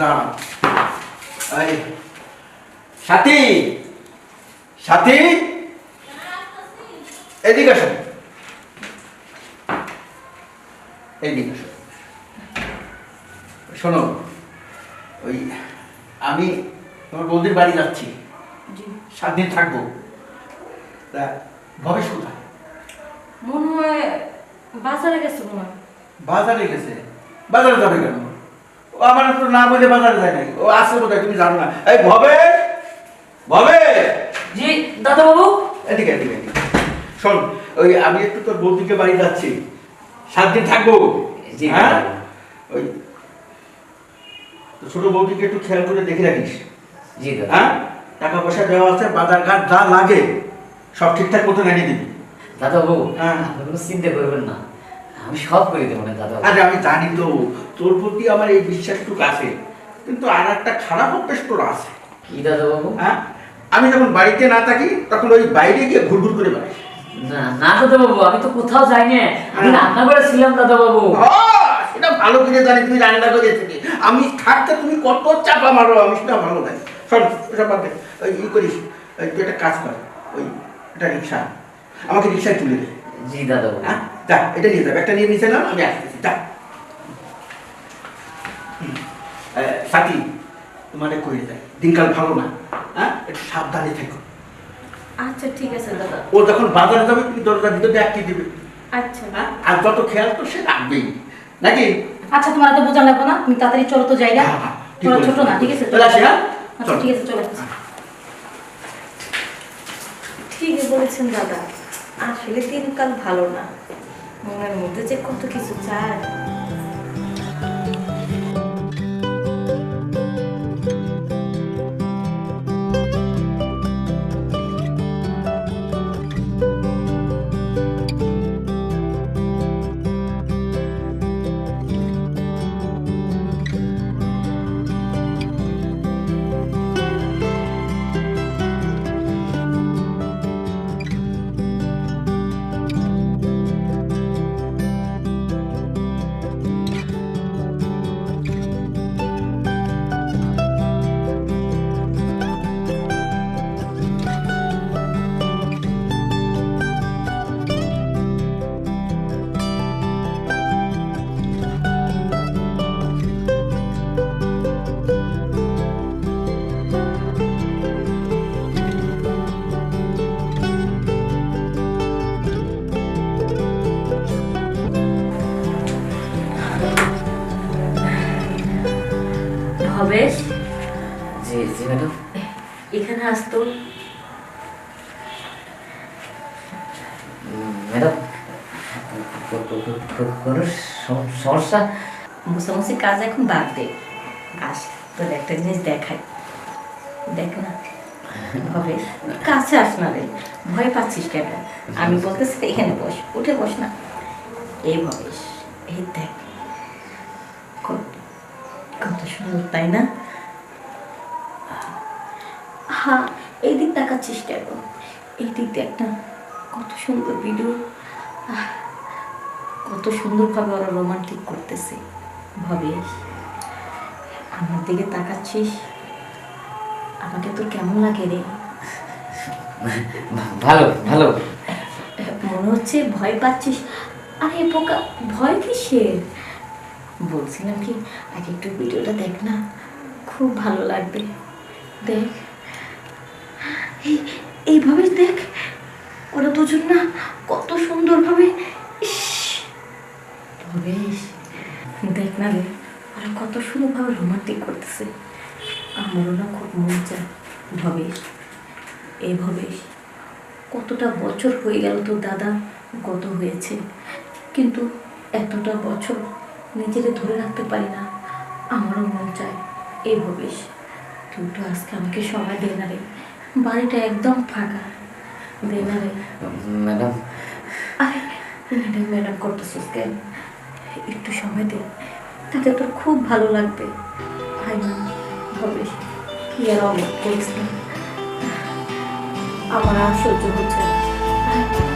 দাঁড়ান। এই সাথী সাথী এদিকে আসো এইদিকে আসো শোনো ওই আমি তোমার বৌদির বাড়ি যাচ্ছি। সাত দিন থাকব। তা ভবেশ কোথায়? মনে হয় বাজারে গেছে মনে বাজারে গেছে? বাজারে যাবে কেন? ও আমার তো না বলে বাজারে যায় নাই ও আসে বোধ তুমি জানো না। এই ভবে ভবে! জি দাদা বাবু এদিকে এদিকে এদিকে। শোন ওই আমি একটু তোর বৌদিকে বাড়ি যাচ্ছি। সাত দিন থাকব। জি, হ্যাঁ? ওই ছোট বৌদিকে একটু খেয়াল করে দেখে রাখিস। জি দাদা। হ্যাঁ? টাকা পয়সা দেওয়া আছে বাজার ঘাট যা লাগে সব ঠিকঠাক মতো এনে দিবি। দাদা বাবু হ্যাঁ। আপনি কোনো চিন্তা করবেন না। আমি সব করে দেবো না দাদা। আরে আমি জানি তো তোর প্রতি আমার এই বিশ্বাসটুকু আছে কিন্তু আর একটা খারাপ অভ্যেস তোর আছে। কি দাদা বাবু? হ্যাঁ? আমি যখন বাড়িতে না থাকি তখন ওই বাইরে গিয়ে ঘুরঘুর করে বেড়াই। না না দাদা বাবু আমি তো কোথাও যাই না। আমি হ্যাঁ। রান্না করে ছিলাম দাদা বাবু। সেটা ভালো করে জানি তুমি রান্না করে থেকে আমি থাকতে তুমি কত চাপা মারো আমি সেটা ভালো জানি। বাদ দে। ওই ই করিস তুই একটা কাজ কর ওই একটা রিক্সা আমাকে রিক্সায় তুলে দে। জি দাদা হ্যাঁ? যা এটা নিয়ে যাবে। একটা নিয়ে নিচে নাম আমি আসতেছি যা। সাথী তোমারে কই যায় দিনকাল ভালো না হ্যাঁ? একটু সাবধানে থেকো। আচ্ছা ঠিক আছে দাদা। ও যখন বাজারে যাবে তুমি দরজা ভিতরে আটকে দিবে। আচ্ছা। হ্যাঁ? আর যত খেয়াল তো সে রাখবেই। নাকি? আচ্ছা তোমার তো বোঝা লাগবে না তুমি তাড়াতাড়ি চলো তো জায়গা। ঠিক তোমরা ছোট না ঠিক আছে? চলে আসি? আচ্ছা ঠিক আছে চলে বলেছেন দাদা। আসলে দিনকাল ভালো না। মনের মধ্যে যে কত কিছু চায়। জি জি ম্যাডাম। এখানে আসতো। ম্যাডাম কোনো সমস্যা? মুসামুসি কাজ এখন বাদ দে। আস তোর একটা জিনিস দেখাই। দেখ না কাছে আস না রে ভয় পাচ্ছিস কেন? আমি বলতেছি এখানে বস উঠে বস না। এই ভবেশ এই দেখ। কত সুন্দর তাই না? হ্যাঁ এই দিক তাকাচ্ছিস কেন? এই দিক দেখ না কত সুন্দর ভিডিও কত সুন্দরভাবে ওরা রোমান্টিক করতেছে ভবেশ আমার দিকে তাকাচ্ছিস? আমাকে তোর কেমন লাগে রে? ভালো ভালো। মনে হচ্ছে ভয় পাচ্ছিস। আরে পোকা ভয় কিসের? বলছিলাম কি, আগে একটু ভিডিওটা দেখ না, খুব ভালো লাগবে। দেখ। এই- এইভাবে দেখ। ওরা দুজন না কত সুন্দরভাবে ভবেশ দেখ না রে, ওরা কত সুন্দরভাবে রোমান্টিক করতেছে। আমারও না খুব মন চায় ভবেশ এই ভবেশ কতটা বছর হয়ে গেল তোর দাদা, গত হয়েছে। কিন্তু এতটা বছর নিজেকে ধরে রাখতে পারি না। আমারও মন চায় এই ভবিস তুই তো আজকে আমাকে সময় দে না রে। বাড়িটা একদম ফাঁকা। দে না রে। ম্যাডাম। আরে ম্যাডাম ম্যাডাম করতেছিস কেন? একটু সময় দে। তাতে তোর খুব ভালো লাগবে। ভাই না ভবিস কি আর অমত করিস না আমার আর সহ্য হচ্ছে না।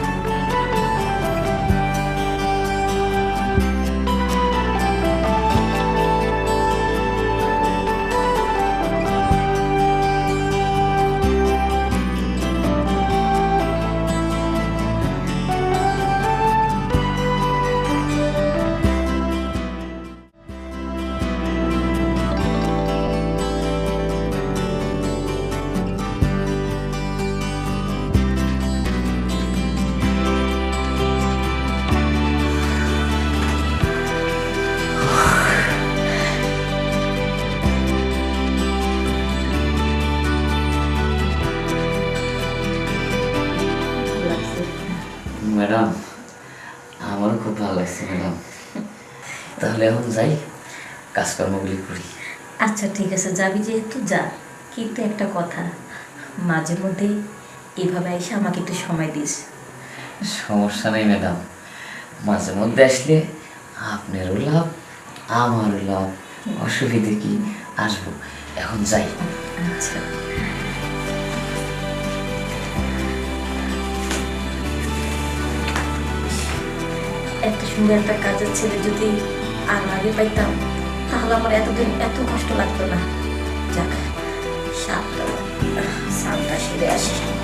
তাহলে এখন যাই কাজকর্মগুলি করি। আচ্ছা ঠিক আছে যাবি যেহেতু যা। কিন্তু একটা কথা মাঝে মধ্যে এভাবে এসে আমাকে একটু সময় দিস। সমস্যা নেই ম্যাডাম। মাঝে মধ্যে আসলে আপনারও লাভ আমারও লাভ। অসুবিধে কি? আসব। এখন যাই। আচ্ছা। এত সুন্দর একটা কাজের ছেলে যদি আর আগে পাইতাম, তাহলে আমার এতদিন এত কষ্ট লাগতো না। যাক সাতটা সাতটা সেরে আসি।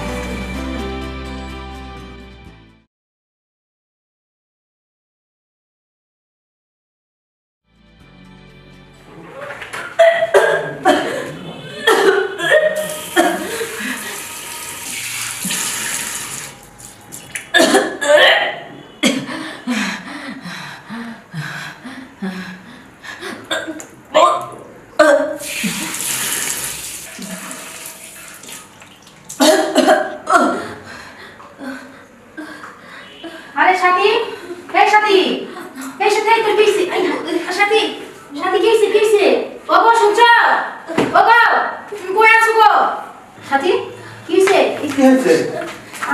কি হয়েছে?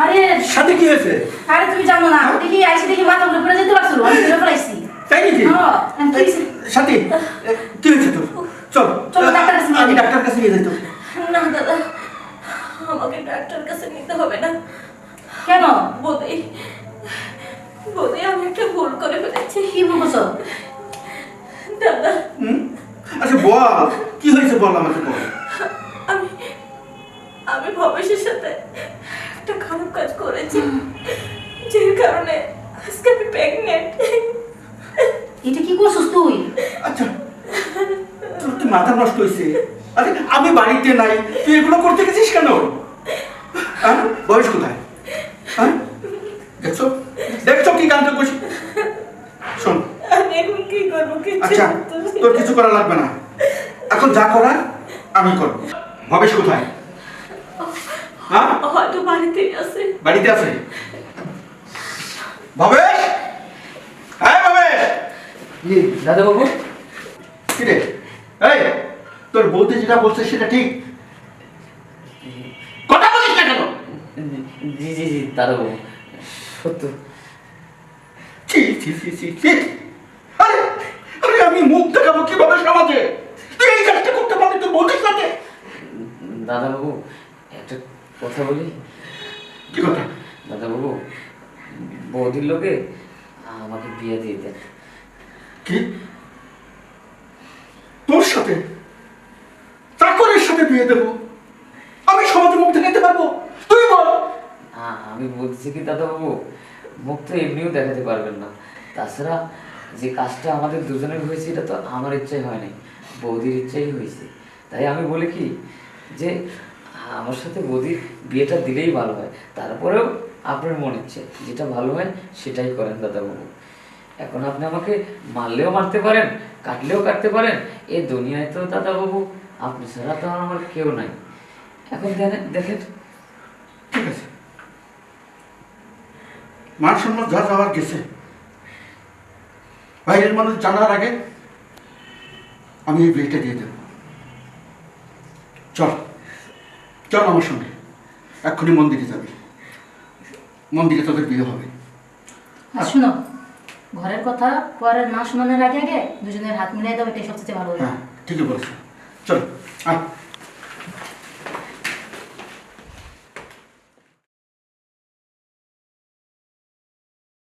আরে সাথে কি হয়েছে? আরে তুমি জানো না দেখি আইসি দেখি মাথা উপরে পড়ে যেতে পারছিল আমি ফেলে পড়াইছি তাই নাকি? হ্যাঁ, আমি কি হয়েছে? সাথী এ, কি হয়েছে তোর? চল চলো, ডাক্তার কাছে আমি ডাক্তার কাছে নিয়ে যাই তো না দাদা আমাকে ডাক্তার কাছে নিতে হবে না। কেন? বোধে বোধে আমি একটা ভুল করে ফেলেছি। কি বলছো? দাদা। হুম? আচ্ছা বল কি হয়েছে বল আমাকে বল। আমি আমি সাথে কাজ করেছি। যে কারণে আজকে আমি প্রেগনেন্ট এটা কি করছিস তুই? আচ্ছা তোর কি মাথা নষ্ট হয়েছে। আরে আমি বাড়িতে নাই। তুই এগুলো করতে গেছিস কেন? হ্যাঁ বয়স কোথায়? হ্যাঁ দেখছ? দেখছ কি গানটা করছি? শোন। আমি এখন কি করব? কিছু আচ্ছা তোর কিছু করা লাগবে না। এখন যা করার আমি করব। ভবেশ কোথায়? হ্যাঁ? হয়তো আছে। বাড়িতে আছে? ভবেশ? হ্যাঁ ভবেশ! জি দাদাবাবু? কি রে? এই তোর বৌদি যেটা বলছে সেটা ঠিক? কথা বলিস না কেন? জি জি জি দাদাবাবু সত্য। ছি ছি ছি ছি ছি। আরে আরে আমি মুখ দেখাবো কীভাবে সমাজে? তুই এই কাজটা করতে পারলি তোর বৌদির সাথে? দাদাবাবু একটা কথা বলি? কি কথা? দাদাবাবু বৌদির লোকে আমাকে বিয়ে দিয়ে দেন। কি? তোর সাথে? চাকরের সাথে বিয়ে দেবো? আমি সমাজে মুখ দেখাতে পারব? তুই বল! আমি বলছি কি দাদাবাবু মুখ তো এমনিও দেখাতে পারবেন না। তাছাড়া যে কাজটা আমাদের দুজনের হয়েছে এটা তো আমার ইচ্ছাই হয়নি। বৌদির ইচ্ছাই হয়েছে। তাই আমি বলি কি যে আমার সাথে বৌদির বিয়েটা দিলেই ভালো হয়। তারপরেও আপনার মন ইচ্ছে, যেটা ভালো হয় সেটাই করেন দাদাবাবু। এখন আপনি আমাকে মারলেও মারতে পারেন, কাটলেও কাটতে পারেন এই দুনিয়ায় তো দাদাবাবু, আপনি ছাড়া তো আমার কেউ নাই। এখন দেখেন। ঠিক আছে। মান সম্মান যা যাওয়ার গেছে। বাইরের মানুষ জানার আগে আমি এই বিয়েটা দিয়ে দেব। চল। চল আমার সঙ্গে। এক্ষুনি মন্দিরে যাবে। মন্দিরে তোদের বিয়ে হবে। আর শুনো ঘরের কথা পরের না শোনানোর আগে আগে দুজনের হাত মিলিয়ে দাও এটাই সবচেয়ে ভালো। হ্যাঁ ঠিকই বলছো। চল আয়।